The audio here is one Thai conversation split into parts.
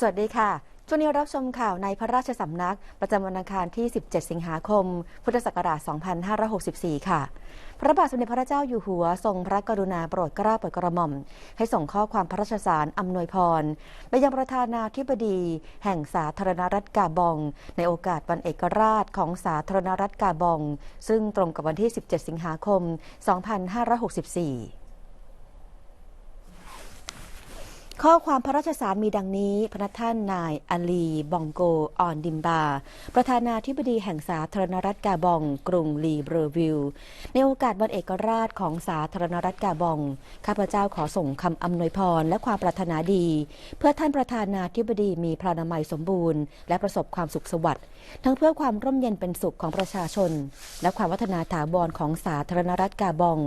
สวัสดีค่ะช่วงนี้รับชมข่าวในพระราชสำนัก ประจำวันอังคารที่ 17 สิงหาคม พุทธศักราช 2564 ค่ะ พระบาทสมเด็จพระเจ้าอยู่หัว ทรงพระกรุณาโปรดเกล้าโปรดกระหม่อม ให้ส่งข้อความพระราชสารอำนวยพร ไปยังประธานาธิบดี แห่งสาธารณรัฐกาบอง ในโอกาสวันเอกราชของสาธารณรัฐกาบอง ซึ่งตรงกับวันที่ 17 สิงหาคม 2564 ข้อความพระราชสารมีดังนี้พระท่านนายอาลี บองโกออนดิมบา ประธานาธิบดีแห่งสาธารณรัฐกาบอง กรุงลีเบอร์วิล ในโอกาสวันเอกราชของสาธารณรัฐกาบอง ข้าพเจ้าขอส่งคำอำนวยพรและความปรารถนาดี เพื่อท่านประธานาธิบดีมีพระนามัยสมบูรณ์ และประสบความสุขสวัสดิ์ทั้งเพื่อความร่มเย็นเป็นสุขของประชาชน และความวัฒนาถาวรของสาธารณรัฐกาบอง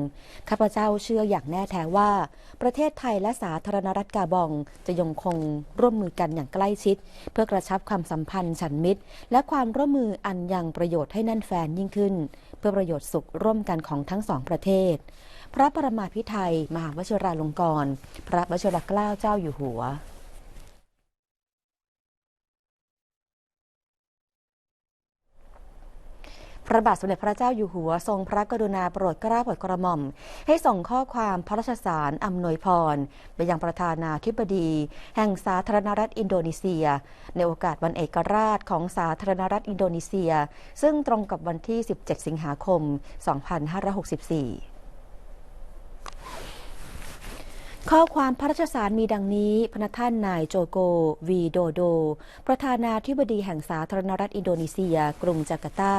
ข้าพเจ้าเชื่ออย่างแน่แท้ว่า ประเทศไทยและสาธารณรัฐกาบองจะยังคงร่วมมือกันอย่างใกล้ชิด เพื่อกระชับความสัมพันธ์ฉันมิตร และความร่วมมืออันยังประโยชน์ให้แน่นแฟนยิ่งขึ้น เพื่อประโยชน์สุขร่วมกันของทั้งสองประเทศ พระประมาพิไทยมหาวชิราลงกรณ์พระวชิรเกล้าเจ้าอยู่หัว ระบาทสมเด็จพระเจ้าอยู่หัวทรงพระกรุณาโปรดเกล้าโปรดกระหม่อม ให้ส่งข้อความพระราชสารอำนวยพร ไปยังประธานาธิบดี แห่งสาธารณรัฐอินโดนีเซีย ในโอกาสวันเอกราชของสาธารณรัฐอินโดนีเซีย ซึ่งตรงกับวันที่ 17 สิงหาคม 2564ข้อความพระราชสารมีดังนี้ พระท่านนายโจโก วีโดโด ประธานาธิบดีแห่งสาธารณรัฐอินโดนีเซีย กรุงจาการ์ตา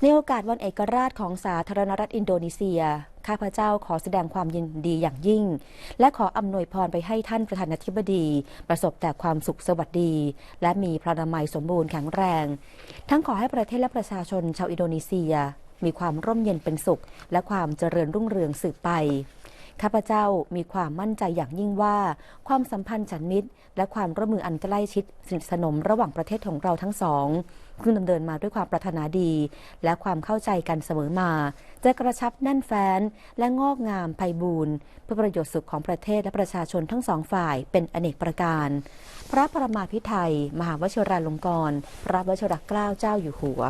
ในโอกาสวันเอกราชของสาธารณรัฐอินโดนีเซีย ข้าพเจ้าขอแสดงความยินดีอย่างยิ่ง และขออำนวยพรไปให้ท่านประธานาธิบดี ประสบแต่ความสุขสวัสดี และมีพระนามัยสมบูรณ์แข็งแรง ทั้งขอให้ประเทศและประชาชนชาวอินโดนีเซีย มีความร่มเย็นเป็นสุข และความเจริญรุ่งเรืองสืบไป ข้าพเจ้ามีความมั่นใจอย่างยิ่งว่า ความสัมพันธ์ฉันมิตรและความร่วมมืออันใกล้ชิดสนิทสนมระหว่างประเทศของเราทั้งสองซึ่งดำเนินมาด้วยความปรารถนาดี และความเข้าใจกันเสมอมา จะกระชับแน่นแฟ้น และงอกงามไพบูรณ์เพื่อประโยชน์สุขของประเทศและประชาชนทั้งสองฝ่ายเป็นอเนกประการ พระประมาพิไทย มหาวชิราลงกรณ์พระวชิรเกล้าเจ้าอยู่หัว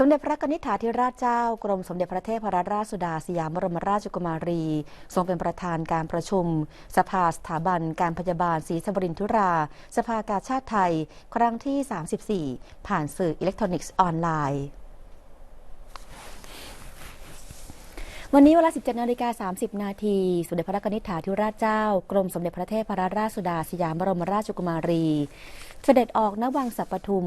สมเด็จพระนิษฐาธิราชเจ้ากรมสมเด็จพระเทพรัตนราชสุดาสยามบรมราชกุมารี ทรงเป็นประธานการประชุม สภาสถาบันการพยาบาลศรีสบรินทุรา สภากาชาติไทย ครั้งที่ 34 ผ่านสื่ออิเล็กทรอนิกส์ออนไลน์ วันนี้เวลา 17นาฬิกา30 นาทีสมเด็จพระนิษฐาธิราชเจ้า กรมสมเด็จพระเทพรัตนราชสุดาสยามบรมราชกุมารี เสด็จออกณวังสัปทุม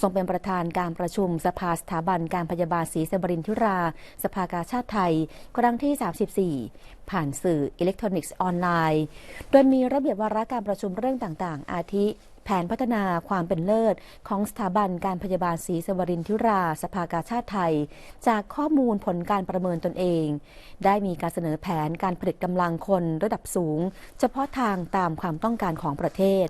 ทรงเป็นประธานการประชุมสภาสถาบันการพยาบาลศรีสบรินทิรา สภากาชาติไทย ครั้งที่ 34 ผ่านสื่ออิเล็กทรอนิกส์ออนไลน์ โดยมีระเบียบวาระการประชุมเรื่องต่างๆ อาทิ แผนพัฒนาความเป็นเลิศ ของสถาบันการพยาบาลศรีสวรินทิรา สภากาชาติไทย จากข้อมูลผลการประเมินตนเอง ได้มีการเสนอแผนการผลิตกำลังคนระดับสูง เฉพาะทางตามความต้องการของประเทศ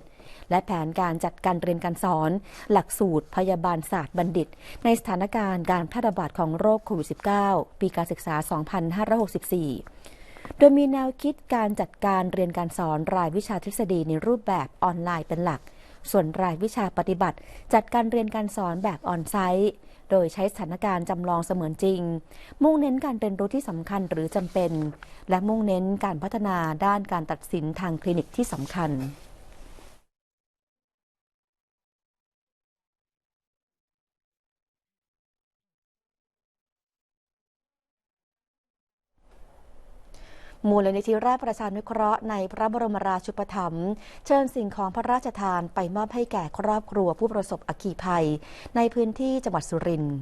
และแผนการจัดการเรียนการสอน หลักสูตรพยาบาลศาสตร์บัณฑิต ในสถานการณ์การแพร่ระบาดของโรคโควิด -19 ปีการศึกษา 2564โดยมีแนวคิดการจัดการเรียนการสอนรายวิชาทฤษฎีในรูปแบบออนไลน์เป็นหลัก ส่วนรายวิชาปฏิบัติ จัดการเรียนการสอนแบบออนไซต์ โดยใช้สถานการณ์จำลองเสมือนจริง มุ่งเน้นการเรียนรู้ที่สำคัญหรือจำเป็น และมุ่งเน้นการพัฒนาด้านการตัดสินทางคลินิกที่สำคัญ มูลนิธิราชประชานุเคราะห์ในพระบรมราชูปถัมภ์เชิญสิ่งของพระราชทานไปมอบให้แก่ครอบครัวผู้ประสบอัคคีภัย ในพื้นที่จังหวัดสุรินทร์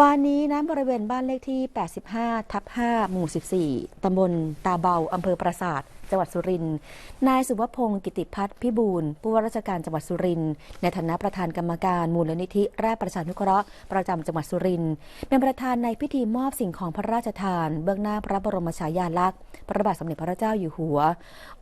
วานนี้นะบริเวณบ้านเลขที่ 85 ทับ 5 หมู่ 14 ตำบลตาเบา อำเภอปราสาท จังหวัดสุรินทร์นายสุวพงศ์กิติพัฒน์พิบูลผู้ว่าราชการจังหวัดสุรินทร์ในฐานะประธานกรรมการมูลนิธิราชประชานุเคราะห์ประจำจังหวัดสุรินทร์เป็นประธานในพิธีมอบสิ่งของพระราชทาน เบื้องหน้าพระบรมฉายาลักษณ์พระบาทสมเด็จพระเจ้าอยู่หัว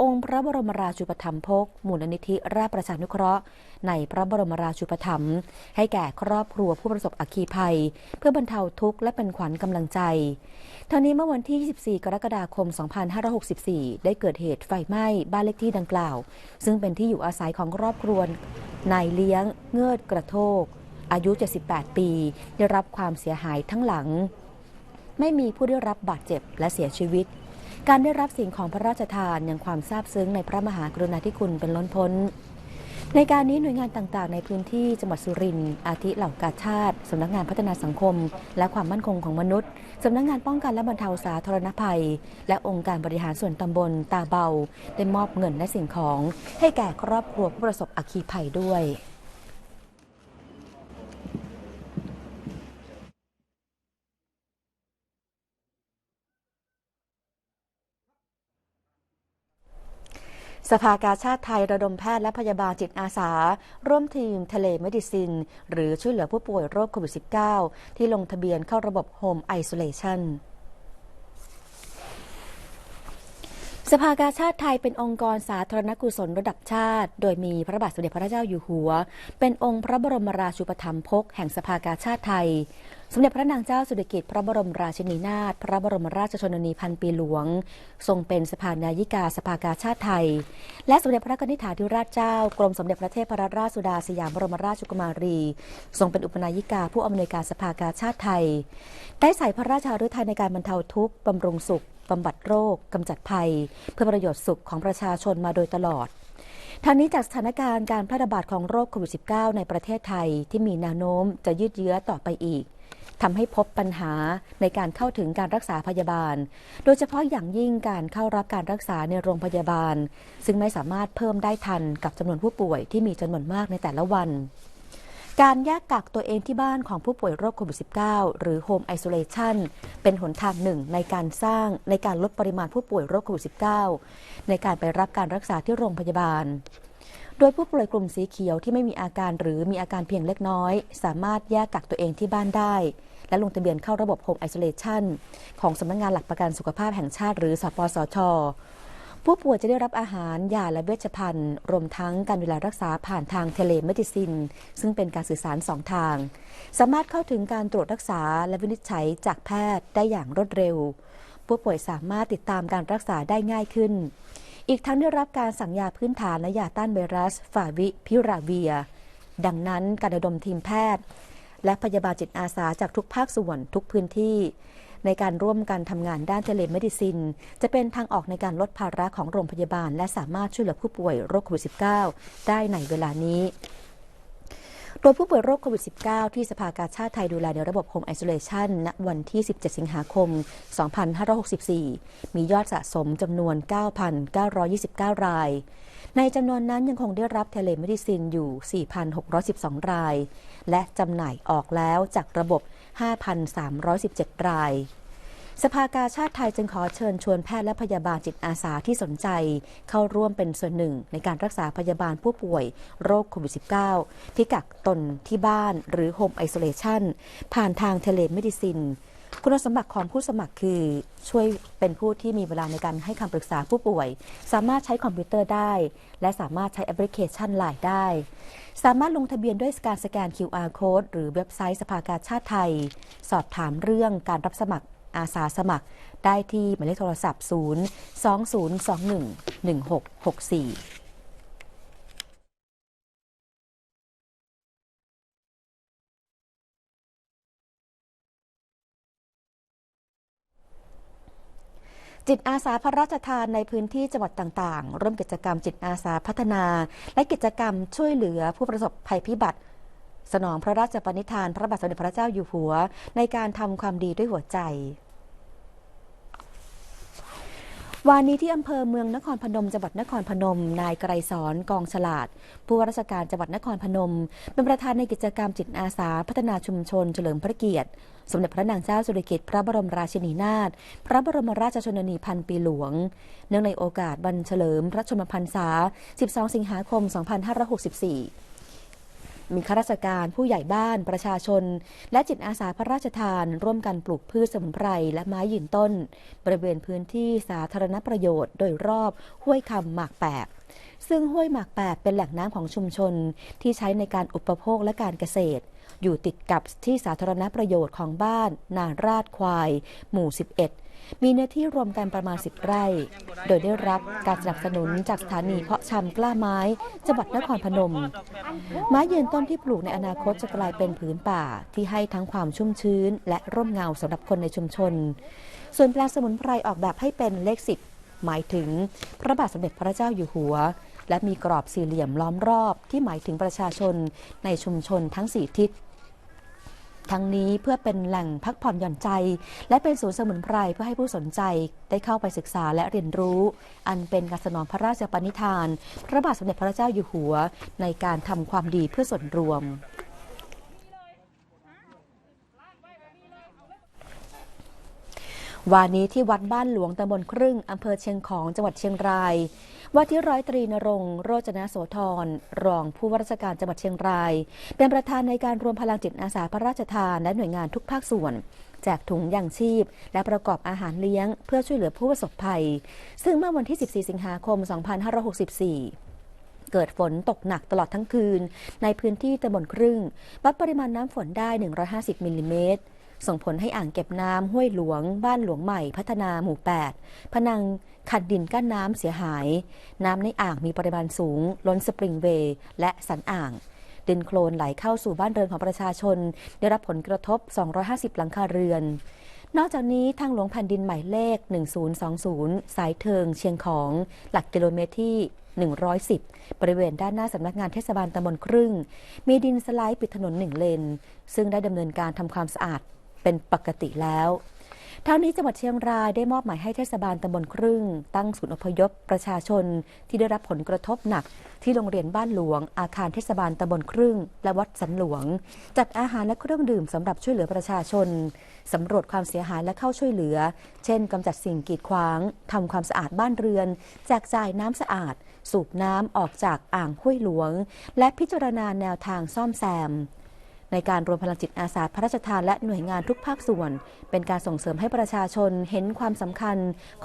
องค์พระบรมราชูปถัมภกมูลนิธิราชประชานุเคราะห์ ในพระบรมราชูปถัมภ์ให้แก่ครอบครัวผู้ประสบอัคคีภัย เพื่อบรรเทาทุกข์และเป็นขวัญกำลังใจทั้งนี้เมื่อวันที่ 24 กรกฎาคม 2564 ได้เกิดเหตุไฟไหม้บ้านเลขที่ดังกล่าว ซึ่งเป็นที่อยู่อาศัยของครอบครัวนายเลี้ยง เงิดกระโทก อายุ 78 ปี ได้รับความเสียหายทั้งหลัง ไม่มีผู้ได้รับบาดเจ็บและเสียชีวิต การได้รับสิ่งของพระราชทานยังความซาบซึ้งในพระมหากรุณาธิคุณเป็นล้นพ้น ในการนี้หน่วยงานต่างๆ ในพื้นที่จังหวัดสุรินทร์อาทิเหล่ากาชาติ สำนักงานพัฒนาสังคม และความมั่นคงของมนุษย์ สำนักงานป้องกันและบรรเทาสาธารณภัย และองค์การบริหารส่วนตำบลตาเบา ได้มอบเงินและสิ่งของ ให้แก่ครอบครัวผู้ประสบอัคคีภัยด้วย สภากาชาติไทยระดมแพทย์และพยาบาลจิตอาสา ร่วมทีมทะเลเมดิซิน หรือช่วยเหลือผู้ป่วยโรคโควิด -19 ที่ลงทะเบียนเข้าระบบโฮมไอโซเลชัน สภากาชาติไทยเป็นองค์กรสาธารณกุศลระดับชาติ โดยมีพระบาทสมเด็จพระเจ้าอยู่หัว เป็นองค์พระบรมราชูปถัมภกแห่งสภากาชาติไทย สมเด็จพระนางเจ้าสุริกิติ์พระบรมราชินีนาถพระบรมราชชนนีพันปีหลวง ทรงเป็นสภานายิกาสภากาชาติไทย และสมเด็จพระกนิษฐาธิราชเจ้ากรมสมเด็จพระเทพรัตนราชสุดาสยามบรมราชกุมารี ทรงเป็นอุปนายิกาผู้อำนวยการสภากาชาติไทย ได้ใส่พระราชาฤทัยในการบรรเทาทุกข์บำรุงสุข บำบัดโรคกำจัดภัย เพื่อประโยชน์สุขของประชาชนมาโดยตลอดทางนี้จากสถานการณ์การแพร่ระบาดของโรคโควิด -19 ในประเทศไทยที่มีแนวโน้มจะยืดเยื้อต่อไปอีกทำให้พบปัญหาในการเข้าถึงการรักษาพยาบาล โดยเฉพาะอย่างยิ่งการเข้ารับการรักษาในโรงพยาบาล ซึ่งไม่สามารถเพิ่มได้ทันกับจำนวนผู้ป่วยที่มีจำนวนมากในแต่ละวัน การแยกกักตัวเองที่บ้านของผู้ป่วยโรคโควิด -19 หรือ Home Isolation เป็นหนทางหนึ่งในการสร้างในการลดปริมาณผู้ป่วยโรคโควิด -19 ในการไปรับการรักษาที่โรงพยาบาล โดยผู้ป่วยกลุ่มสีเขียวที่ไม่มีอาการหรือมีอาการเพียงเล็กน้อย สามารถแยกกักตัวเองที่บ้านได้ และลงทะเบียนเข้าระบบ Home Isolation ของสำนักงงานหลักประกันสุขภาพแห่งชาติหรือสปสช ผู้ป่วยจะได้รับอาหารยาและเวชภัณฑ์ รวมทั้งการดูแลรักษาผ่านทางเทเลเมดิซิน ซึ่งเป็นการสื่อสารสองทาง สามารถเข้าถึงการตรวจรักษาและวินิจฉัยจากแพทย์ได้อย่างรวดเร็ว ผู้ป่วยสามารถติดตามการรักษาได้ง่ายขึ้น อีกทั้งได้รับการสั่งยาพื้นฐานและยาต้านไวรัสฟาวิพิราเวีย ดังนั้นการระดมทีมแพทย์ และพยาบาลจิตอาสาจากทุกภาคส่วนทุกพื้นที่ ในการร่วมกันทำงานด้านเทเลเมดิซิน จะเป็นทางออกในการลดภาระของโรงพยาบาล และสามารถช่วยเหลือผู้ป่วยโรคโควิด -19 ได้ในเวลานี้โดยผู้ป่วยโรคโควิด -19 ที่สภากาชาติไทยดูแลในระบบ Home Isolation ณวันที่ 17 สิงหาคม 2564 มียอดสะสมจำนวน 9,929 ราย ในจำนวนนั้นยังคงได้รับเทเลเมดิซินอยู่ 4,612 ราย และจำหน่ายออกแล้วจากระบบ 5,317 รายสภากาชาติไทยจึงขอเชิญชวนแพทย์และพยาบาลจิตอาสาที่สนใจ เข้าร่วมเป็นส่วนหนึ่งในการรักษาพยาบาลผู้ป่วยโรคโควิด -19 ที่กักตนที่บ้านหรือโฮมไอโซเลชันผ่านทางเทเลเมดิซิน คุณสมบัติของผู้สมัครคือช่วยเป็นผู้ที่มีเวลาในการให้คำปรึกษาผู้ป่วย สามารถใช้คอมพิวเตอร์ได้ และสามารถใช้แอปพลิเคชันไลน์ได้ สามารถลงทะเบียนด้วยการสแกน QR Code หรือเว็บไซต์สภากาชาติไทย สอบถามเรื่องการรับสมัครอาสาสมัคร ได้ที่หมายเลขโทรศัพท์ 0 2021 1664 จิตอาสาพระราชทานในพื้นที่จังหวัดต่างๆ ร่วมกิจกรรมจิตอาสาพัฒนา และกิจกรรมช่วยเหลือผู้ประสบภัยพิบัติ สนองพระราชปณิธานพระบาทสมเด็จพระเจ้าอยู่หัว ในการทำความดีด้วยหัวใจ วานนี้ที่อำเภอเมืองนครพนมจังหวัดนครพนม นายไกรสอนกองฉลาด ผู้ว่าราชการจังหวัดนครพนม เป็นประธานในกิจกรรมจิตอาสา พัฒนาชุมชนเฉลิมพระเกียรติ สมเด็จพระนางเจ้าสุริกิติ์พระบรมราชินีนาถพระบรมราชชนนีพันปีหลวง เนื่องในโอกาสวันเฉลิมพระชนมพรรษา 12 สิงหาคม 2564 มีข้าราชการผู้ใหญ่บ้านประชาชน และจิตอาสาพระราชทาน ร่วมกันปลูกพืชสมุนไพรและไม้ยืนต้น บริเวณพื้นที่สาธารณประโยชน์โดยรอบห้วยคำหมากแปบซึ่งห้วยหมากแปบเป็นแหล่งน้ำของชุมชน ที่ใช้ในการอุปโภคและการเกษตร อยู่ติดกับที่สาธารณประโยชน์ของบ้าน นาราดควาย หมู่ 11 มีเนื้อที่รวมกันประมาณ 10 ไร่ โดยได้รับการสนับสนุนจากสถานีเพาะชำกล้าไม้จังหวัดนครพนม ไม้เยืนต้นที่ปลูกในอนาคตจะกลายเป็นผืนป่าที่ให้ทั้งความชุ่มชื้น และร่มเงาสำหรับคนในชุมชน ส่วนแปลงสมุนไพรออกแบบให้เป็นเลขสิบหมายถึงพระบาทสมเด็จพระเจ้าอยู่หัว และมีกรอบสี่เหลี่ยมล้อมรอบที่หมายถึงประชาชนในชุมชนทั้งสี่ทิศทั้งนี้เพื่อเป็นแหล่งพักผ่อนหย่อนใจ และเป็นศูนย์สมุนไพรเพื่อให้ผู้สนใจได้เข้าไปศึกษาและเรียนรู้ อันเป็นการสนองพระราชปณิธาน พระบาทสมเด็จพระเจ้าอยู่หัว ในการทำความดีเพื่อส่วนรวมวานนี้ที่วัดบ้านหลวงตำบลครึ่งอำเภอเชียงของจังหวัดเชียงราย ว่าที่ร้อยตรีนรงโรจนโสธรรองผู้ว่าราชการจังหวัดเชียงราย เป็นประธานในการรวมพลังจิตอาสาพระราชทานและหน่วยงานทุกภาคส่วนแจกถุงยางชีพ และประกอบอาหารเลี้ยง เพื่อช่วยเหลือผู้ประสบภัย ซึ่งเมื่อวันที่ 14 สิงหาคม 2564เกิดฝนตกหนักตลอดทั้งคืน ในพื้นที่ตำบลครึ่งวัดปริมาณน้ำฝนได้ 150มิลลิเมตร ส่งผลให้อ่างเก็บน้ำห้วยหลวง บ้านหลวงใหม่พัฒนาหมู่ 8 พนังขัดดินกั้นน้ำเสียหาย น้ำในอ่างมีปริมาณสูง ล้นสปริงเวย์ และสันอ่าง ดินโคลนไหลเข้าสู่บ้านเรือนของประชาชน ได้รับผลกระทบ 250 หลังคาเรือน นอกจากนี้ทางหลวงแผ่นดินหมายเลข 1020 สายเทิงเชียงของ หลักกิโลเมตรที่110 บริเวณด้านหน้าสำนักงานเทศบาลตำบลครึ่ง มีดินสไลด์ปิดถนนหนึ่งเลน ซึ่งได้ดำเนินการทำความสะอาด เป็นปกติแล้วทางนี้จังหวัดเชียงรายได้มอบหมายให้เทศบาลตำบลครึ่ง ตั้งศูนย์อพยพประชาชนที่ได้รับผลกระทบหนัก ที่โรงเรียนบ้านหลวง อาคารเทศบาลตำบลครึ่ง และวัดสันหลวง จัดอาหารและเครื่องดื่มสำหรับช่วยเหลือประชาชนสำรวจความเสียหายและเข้าช่วยเหลือ เช่นกำจัดสิ่งกีดขวางทำความสะอาดบ้านเรือน แจกจ่ายน้ำสะอาด สูบน้ำออกจากอ่างห้วยหลวง และพิจารณาแนวทางซ่อมแซม ในการรวมพลังจิตอาสาพระราชทานและหน่วยงานทุกภาคส่วน เป็นการส่งเสริมให้ประชาชนเห็นความสำคัญ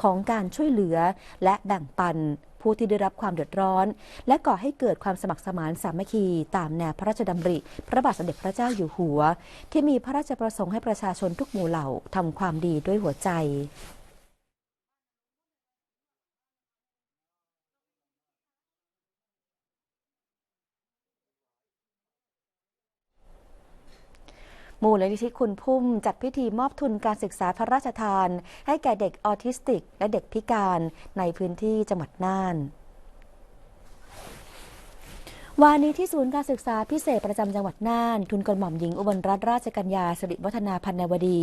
ของการช่วยเหลือ และแบ่งปันผู้ที่ได้รับความเดือดร้อน และก่อให้เกิดความสมัครสมานสามัคคี ตามแนวพระราชดำริ พระบาทสมเด็จพระเจ้าอยู่หัว ที่มีพระราชประสงค์ให้ประชาชนทุกหมู่เหล่าทำความดีด้วยหัวใจ มูลนิธิคุณพุ่มจัดพิธีมอบทุนการศึกษาพระราชทาน ให้แก่เด็กออทิสติก และเด็กพิการในพื้นที่จังหวัดน่านวานนี้ที่ศูนย์การศึกษาพิเศษประจำจังหวัดน่าน ทุนกระหม่อมหญิงอุบลรัตนราชกัญญาสิริวัฒนาพันนวดี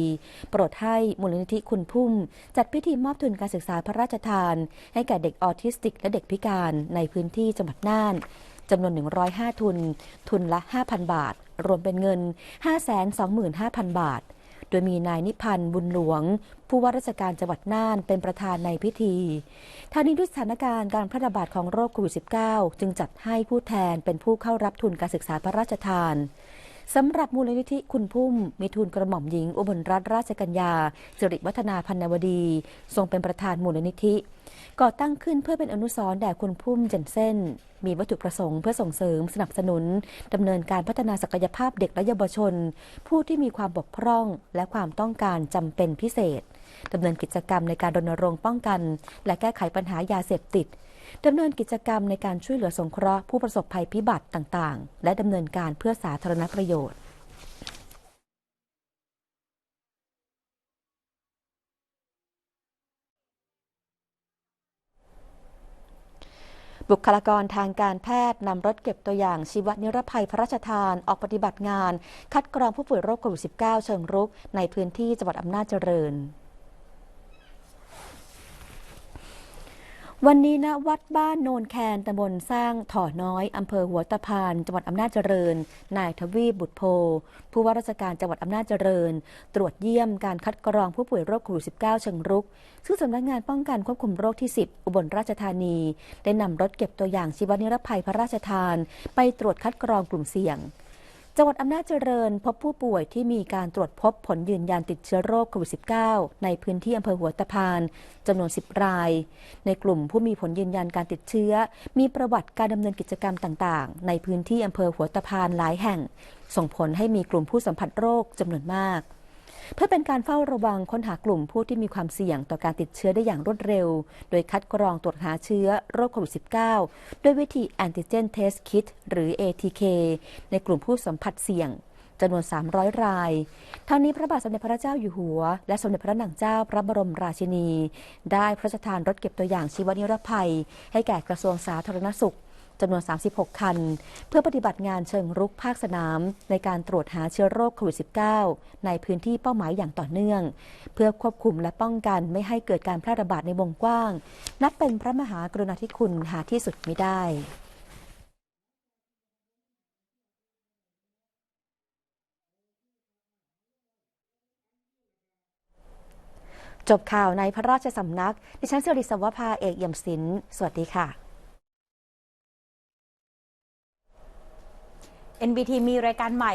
โปรดให้มูลนิธิคุณพุ่ม จัดพิธีมอบทุนการศึกษาพระราชทาน ให้แก่เด็กออทิสติก และเด็กพิการในพื้นที่จังหวัดน่านจำนวน 105 ทุน ทุนละ 5,000 บาท รวมเป็นเงิน 525,000 บาท โดยมีนายนิพันธ์บุญหลวง ผู้ว่าราชการจังหวัดน่านเป็นประธานในพิธีทางนี้ด้วยสถานการณ์การแพร่ระบาดของโรคโควิด -19 จึงจัดให้ผู้แทนเป็นผู้เข้ารับทุนการศึกษาพระราชทานสำหรับมูลนิธิคุณพุ่ม มีทุนกระหม่อมหญิง อุบลรัตนราชกัญญาสิริวัฒนาพันนวดี ทรงเป็นประธานมูลนิธิ ก่อตั้งขึ้นเพื่อเป็นอนุสรณ์แด่คุณพุ่มเจนเซ่น มีวัตถุประสงค์เพื่อส่งเสริมสนับสนุนดำเนินการพัฒนาศักยภาพเด็กและเยาวชน ผู้ที่มีความบกพร่องและความต้องการจำเป็นพิเศษดำเนินกิจกรรมในการรณรงค์ป้องกัน และแก้ไขปัญหายาเสพติดดำเนินกิจกรรมในการช่วยเหลือสงเคราะห์ผู้ประสบภัยพิบัติต่าง ๆ และดำเนินการเพื่อสาธารณประโยชน์ บุคลากรทางการแพทย์นำรถเก็บตัวอย่างชีวนิรภัยพระราชทานออกปฏิบัติงาน คัดกรองผู้ป่วยโรคโควิด -19 เชิงรุกในพื้นที่จังหวัดอำนาจเจริญ วันนี้ณวัดบ้านโนนแคนตำบลสร้างถ่อน้อยอำเภอหัวตะพาน จังหวัดอำนาจเจริญ นายทวีบุตรโพ ผู้ว่าราชการจังหวัดอำนาจเจริญ ตรวจเยี่ยมการคัดกรองผู้ป่วยโรคโควิด -19 เชิงรุก ซึ่งสำนักงานป้องกันควบคุมโรคที่ 10 อุบลราชธานี ได้นำรถเก็บตัวอย่างชีวนิรภัยพระราชทาน ไปตรวจคัดกรองกลุ่มเสี่ยง จังหวัดอำนาจเจริญพบผู้ป่วยที่มีการตรวจพบผลยืนยันติดเชื้อโรคโควิด -19 ในพื้นที่อำเภอหัวตะพานจำนวน 10 ราย ในกลุ่มผู้มีผลยืนยันการติดเชื้อ มีประวัติการดำเนินกิจกรรมต่างๆ ในพื้นที่อำเภอหัวตะพานหลายแห่ง ส่งผลให้มีกลุ่มผู้สัมผัสโรคจำนวนมาก เพื่อเป็นการเฝ้าระวังค้นหากลุ่มผู้ที่มีความเสี่ยงต่อการติดเชื้อได้อย่างรวดเร็ว โดยคัดกรองตรวจหาเชื้อโรคโควิด -19 ด้วยวิธี Antigen Test Kit หรือ ATK ในกลุ่มผู้สัมผัสเสี่ยงจำนวน 300 ราย ทั้งนี้พระบาทสมเด็จพระเจ้าอยู่หัว และสมเด็จพระนางเจ้าพระบรมราชินี ได้พระราชทานรถเก็บตัวอย่างชีวนิรภัย ให้แก่กระทรวงสาธารณสุข จำนวน 36 คัน เพื่อปฏิบัติงานเชิงรุกภาคสนาม ในการตรวจหาเชื้อโรคโควิด -19 ในพื้นที่เป้าหมายอย่างต่อเนื่อง เพื่อควบคุมและป้องกันไม่ให้เกิดการแพร่ระบาดในวงกว้าง นับเป็นพระมหากรุณาธิคุณหาที่สุดไม่ได้จบข่าวในพระราชสำนัก ดิฉันสิริสวภาเอกเอี่ยมศิลป์สวัสดีค่ะ NBT มีรายการใหม่